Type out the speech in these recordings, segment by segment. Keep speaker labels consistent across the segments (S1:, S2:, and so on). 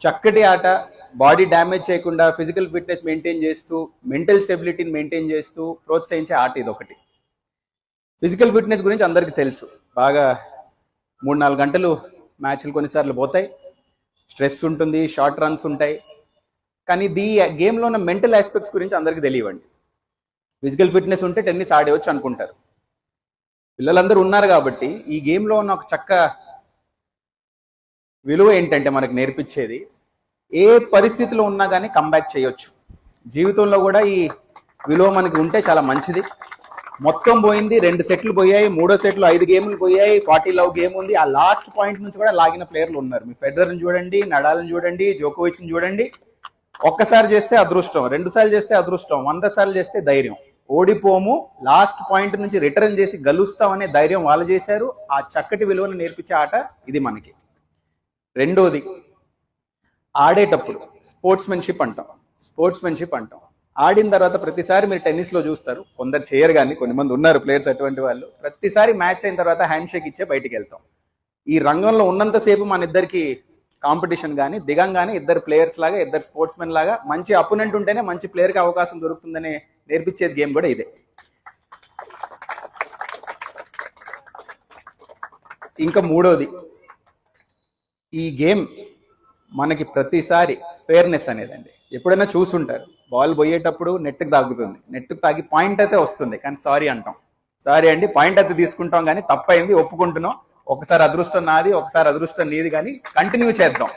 S1: చక్కటి ఆట body damage చేయకుండా ఫిజికల్ ఫిట్నెస్ మెయింటైన్ చేస్తూ మెంటల్ స్టెబిలిటీని మెయింటైన్ చేస్తూ ప్రోత్సహించే ఆట ఇది ఒకటి ఫిజికల్ ఫిట్నెస్ గురించి అందరికీ తెలుసు. బాగా మూడు నాలుగు గంటలు మ్యాచ్లు కొన్నిసార్లు పోతాయి. స్ట్రెస్ ఉంటుంది షార్ట్ రన్స్ ఉంటాయి. కానీ దీ గేమ్లో ఉన్న మెంటల్ ఆస్పెక్ట్స్ గురించి అందరికీ తెలియవండి. ఫిజికల్ ఫిట్నెస్ ఉంటే టెన్నిస్ ఆడేయచ్చు అనుకుంటారు. పిల్లలందరూ ఉన్నారు కాబట్టి ఈ గేమ్లో ఉన్న ఒక చక్క విలువ ఏంటంటే మనకు నేర్పించేది. ఏ పరిస్థితిలో ఉన్నా కానీ కంబ్యాక్ చేయొచ్చు. జీవితంలో కూడా ఈ విలువ మనకి ఉంటే చాలా మంచిది. మొత్తం పోయింది రెండు సెట్లు పోయాయి మూడో సెట్లు ఐదు గేములు పోయాయి ఫార్టీ లవ్ గేమ్ ఉంది. ఆ లాస్ట్ పాయింట్ నుంచి కూడా లాగిన ప్లేయర్లు ఉన్నారు. మీ ఫెడరర్ని చూడండి నడాలను చూడండి జోకోవిచ్ని చూడండి. ఒక్కసారి చేస్తే అదృష్టం రెండు సార్లు చేస్తే అదృష్టం వంద సార్లు చేస్తే ధైర్యం. ఓడిపోము లాస్ట్ పాయింట్ నుంచి రిటర్న్ చేసి గలుస్తామనే అనే ధైర్యం వాళ్ళు చేశారు. ఆ చక్కటి విలువను నేర్పించే ఆట ఇది మనకి. రెండోది ఆడేటప్పుడు స్పోర్ట్స్మెన్షిప్ అంటాం. స్పోర్ట్స్మెన్షిప్ అంటాం. ఆడిన తర్వాత ప్రతిసారి మీరు టెన్నిస్లో చూస్తారు. కొందరు చేయరు కానీ కొన్ని మంది ఉన్నారు ప్లేయర్స్ అటువంటి వాళ్ళు. ప్రతిసారి మ్యాచ్ అయిన తర్వాత హ్యాండ్ షేక్ ఇచ్చే బయటికి వెళ్తాం. ఈ రంగంలో ఉన్నంతసేపు మన ఇద్దరికి కాంపిటీషన్ కానీ దిగంగానే ఇద్దరు ప్లేయర్స్ లాగా ఇద్దరు స్పోర్ట్స్మెన్ లాగా మంచి అపోనెంట్ ఉంటేనే మంచి ప్లేయర్కి అవకాశం దొరుకుతుందని నేర్పించేది గేమ్ కూడా ఇదే. ఇంకా మూడోది ఈ గేమ్ మనకి ప్రతిసారి ఫేర్నెస్ అనేదండి. ఎప్పుడైనా చూసుంటారు. బాల్ పోయేటప్పుడు నెట్కి తాగుతుంది. నెట్కి తాగి పాయింట్ అయితే వస్తుంది. కానీ సారీ అంటాం. సారీ అండి పాయింట్ అయితే తీసుకుంటాం కానీ తప్పైంది ఒప్పుకుంటున్నాం. ఒకసారి అదృష్టం నాది ఒకసారి అదృష్టం నీది కానీ కంటిన్యూ చేద్దాం.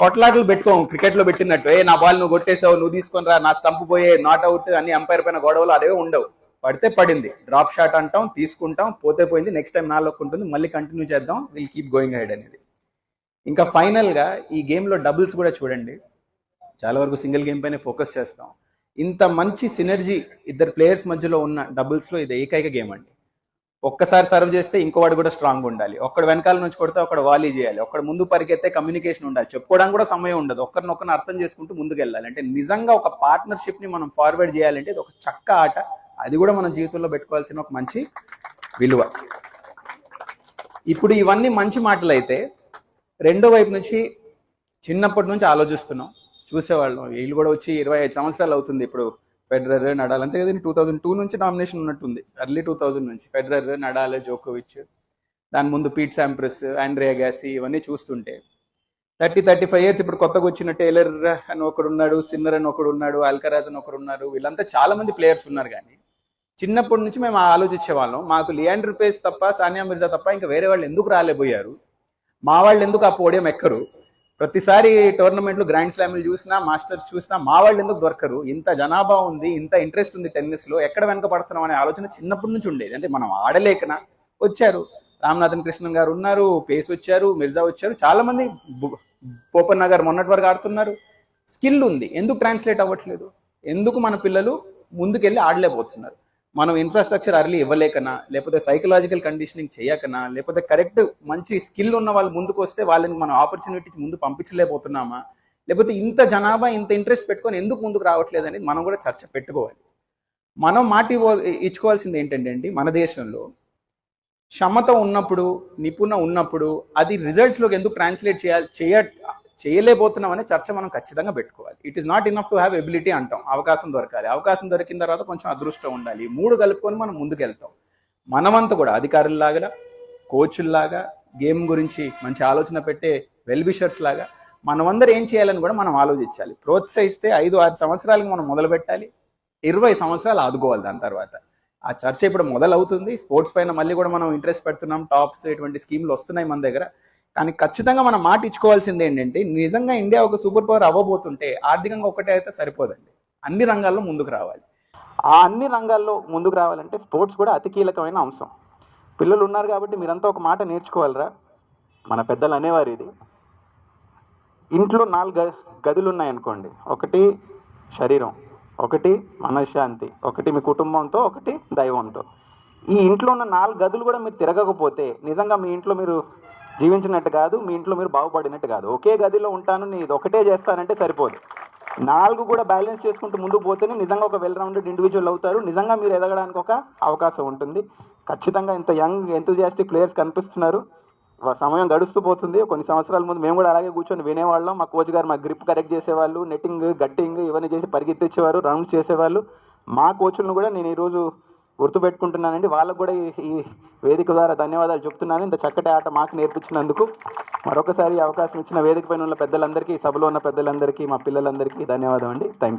S1: కొట్లాటలు పెట్టుకోము క్రికెట్లో పెట్టినట్టు. ఏ నా బాల్ నువ్వు కొట్టేసావు నువ్వు తీసుకొని రా నా స్టంప్ పోయే నాట్ అవుట్ అని అంపైర్ పైన గొడవలు అదే ఉండవు. పడితే పడింది. డ్రాప్ షాట్ అంటాం తీసుకుంటాం పోతే పోయింది. నెక్స్ట్ టైం నాలోకి ఉంటుంది. మళ్ళీ కంటిన్యూ చేద్దాం. విల్ కీప్ గోయింగ్ హెడ్ అనేది. ఇంకా ఫైనల్గా ఈ గేమ్లో డబుల్స్ కూడా చూడండి. చాలా వరకు సింగిల్ గేమ్ పైన ఫోకస్ చేస్తాం. ఇంత మంచి సినర్జీ ఇద్దరు ప్లేయర్స్ మధ్యలో ఉన్న డబుల్స్లో ఇది ఏకైక గేమ్ అండి. ఒక్కసారి సర్వ్ చేస్తే ఇంకోవాడు కూడా స్ట్రాంగ్ ఉండాలి. ఒక్కడు వెనకాల నుంచి కొడితే ఒకడు వాలీ చేయాలి. ఒక్కడు ముందు పరిగెత్తే కమ్యూనికేషన్ ఉండాలి. చెప్పుకోవడానికి కూడా సమయం ఉండదు. ఒకరినొకరిని అర్థం చేసుకుంటూ ముందుకు వెళ్ళాలి అంటే నిజంగా ఒక పార్ట్నర్షిప్ని మనం ఫార్వర్డ్ చేయాలంటే ఇది ఒక చక్క ఆట. అది కూడా మన జీవితంలో పెట్టుకోవాల్సిన ఒక మంచి విలువ. ఇప్పుడు ఇవన్నీ మంచి మాటలు అయితే రెండో వైపు నుంచి చిన్నప్పటి నుంచి ఆలోచిస్తున్నాం. చూసేవాళ్ళం. వీళ్ళు కూడా వచ్చి ఇరవై ఐదు సంవత్సరాలు అవుతుంది ఇప్పుడు. ఫెడరర్ నడాల్ అంతే కదండి. టూ థౌజండ్ టూ నుంచి నామినేషన్ ఉన్నట్టుంది. ఎర్లీ టూ థౌజండ్ నుంచి. ఫెడరర్ నడాల్ జోకోవిచ్. దాని ముందు పీట్ శాంప్రస్ ఆండ్రియా గ్యాసి ఇవన్నీ చూస్తుంటే. థర్టీ థర్టీ ఫైవ్ ఇయర్స్ ఇప్పుడు కొత్తగా వచ్చిన టైలర్ అని ఒకడు ఉన్నాడు సిన్నర్ అని ఒకడు ఉన్నాడు అల్కరాజ్ అని ఒకడు ఉన్నారు. వీళ్ళంతా చాలా మంది ప్లేయర్స్ ఉన్నారు కానీ చిన్నప్పటి నుంచి మేము ఆలోచించే వాళ్ళం మాకు లియాండర్ పేస్ తప్ప సానియా మిర్జా తప్ప ఇంకా వేరే వాళ్ళు ఎందుకు రాలేపోయారు మా వాళ్ళు ఎందుకు ఆ పోడియం ఎక్కరు? ప్రతిసారి టోర్నమెంట్లు గ్రాండ్ స్లామ్లు చూసినా మాస్టర్స్ చూసినా మా వాళ్ళు ఎందుకు దొరకరు? ఇంత జనాభా ఉంది ఇంత ఇంట్రెస్ట్ ఉంది టెన్నిస్లో ఎక్కడ వెనక పడుతున్నాం అనే ఆలోచన చిన్నప్పటి నుంచి ఉండేది. అంటే మనం ఆడలేకనా? వచ్చారు. రామనాథన్ కృష్ణన్ గారు ఉన్నారు పేస్ వచ్చారు మిర్జా వచ్చారు. చాలామంది బోపన్న గారు మొన్నటి వరకు ఆడుతున్నారు. స్కిల్ ఉంది. ఎందుకు ట్రాన్స్లేట్ అవ్వట్లేదు? ఎందుకు మన పిల్లలు ముందుకెళ్ళి ఆడలేకపోతున్నారు? మనం ఇన్ఫ్రాస్ట్రక్చర్ అర్లీ ఇవ్వలేకనా లేకపోతే సైకలాజికల్ కండిషనింగ్ చేయకనా లేకపోతే కరెక్ట్ మంచి స్కిల్ ఉన్న వాళ్ళు ముందుకు వస్తే వాళ్ళని మనం ఆపర్చునిటీ ముందు పంపించలేకపోతున్నామా లేకపోతే ఇంత జనాభా ఇంత ఇంట్రెస్ట్ పెట్టుకొని ఎందుకు ముందుకు రావట్లేదు అనేది మనం కూడా చర్చ పెట్టుకోవాలి. మనం మాట ఇచ్చుకోవాల్సింది ఏంటంటే అండి మన దేశంలో క్షమత ఉన్నప్పుడు నిపుణ ఉన్నప్పుడు అది రిజల్ట్స్లోకి ఎందుకు ట్రాన్స్లేట్ చేయాలి చేయ చేయలేకపోతున్నామనే చర్చ మనం ఖచ్చితంగా పెట్టుకోవాలి. It is not enough to have ability అంటాం. అవకాశం దొరకాలి. అవకాశం దొరికిన తర్వాత కొంచెం అదృష్టం ఉండాలి. మూడు కలుపుకొని మనం ముందుకెళ్తాం. మనమంతా కూడా అధికారుల్లాగా కోచ్ల్లాగా గేమ్ గురించి మంచి ఆలోచన పెట్టే వెల్విషర్స్ లాగా మనమందరూ ఏం చేయాలని కూడా మనం ఆలోచించాలి. ప్రోత్సహిస్తే ఐదు ఆరు సంవత్సరాలకు మనం మొదలు పెట్టాలి. ఇరవై సంవత్సరాలు ఆదుకోవాలి దాని తర్వాత. ఆ చర్చ ఇప్పుడు మొదలవుతుంది. స్పోర్ట్స్ పైన మళ్ళీ కూడా మనం ఇంట్రెస్ట్ పెడుతున్నాం. టాప్స్ ఇటువంటి స్కీమ్లు వస్తున్నాయి మన దగ్గర. కానీ ఖచ్చితంగా మనం మాట ఇచ్చుకోవాల్సింది ఏంటంటే నిజంగా ఇండియా ఒక సూపర్ పవర్ అవ్వబోతుంటే ఆర్థికంగా ఒకటే అయితే సరిపోదండి. అన్ని రంగాల్లో ముందుకు రావాలి. ఆ అన్ని రంగాల్లో ముందుకు రావాలంటే స్పోర్ట్స్ కూడా అతి కీలకమైన అంశం. పిల్లలు ఉన్నారు కాబట్టి మీరంతా ఒక మాట నేర్చుకోవాలరా. మన పెద్దలు అనేవారు ఇది. ఇంట్లో నాలుగు గ- గదులు ఉన్నాయనుకోండి ఒకటి శరీరం ఒకటి మనశ్శాంతి ఒకటి మీ కుటుంబంతో ఒకటి దైవంతో. ఈ ఇంట్లో ఉన్న నాలుగు గదులు కూడా మీరు తిరగకపోతే నిజంగా మీ ఇంట్లో మీరు జీవించినట్టు కాదు మీ ఇంట్లో మీరు బాగుపడినట్టు కాదు. ఒకే గదిలో ఉంటాను నేను ఇది ఒకటే చేస్తానంటే సరిపోదు. నాలుగు కూడా బ్యాలెన్స్ చేసుకుంటూ ముందుకు పోతేనే నిజంగా ఒక వెల్ రౌండెడ్ ఇండివిజువల్ అవుతారు. నిజంగా మీరు ఎదగడానికి ఒక అవకాశం ఉంటుంది. ఖచ్చితంగా ఇంత యంగ్ ఎంతూజియాస్టిక్ ప్లేయర్స్ కనిపిస్తున్నారు. సమయం గడుస్తూ పోతుంది. కొన్ని సంవత్సరాల ముందు మేము కూడా అలాగే కూర్చొని వినేవాళ్ళం. మా కోచ్ గారు మా గ్రిప్ కరెక్ట్ చేసేవాళ్ళు. నెట్టింగ్ గట్టింగ్ ఇవన్నీ చేసి పరిగెత్తించేవారు రౌండ్స్ చేసేవాళ్ళు. మా కోచ్లను కూడా నేను ఈరోజు గుర్తుపెట్టుకుంటున్నానండి. వాళ్ళకు కూడా ఈ ఈ వేదిక ద్వారా ధన్యవాదాలు చెప్తున్నాను. ఇంత చక్కటి ఆట మాకు నేర్పించినందుకు మరొకసారి అవకాశం ఇచ్చిన వేదిక పైన ఉన్న పెద్దలందరికీ సభలో ఉన్న పెద్దలందరికీ మా పిల్లలందరికీ ధన్యవాదం అండి. Thank you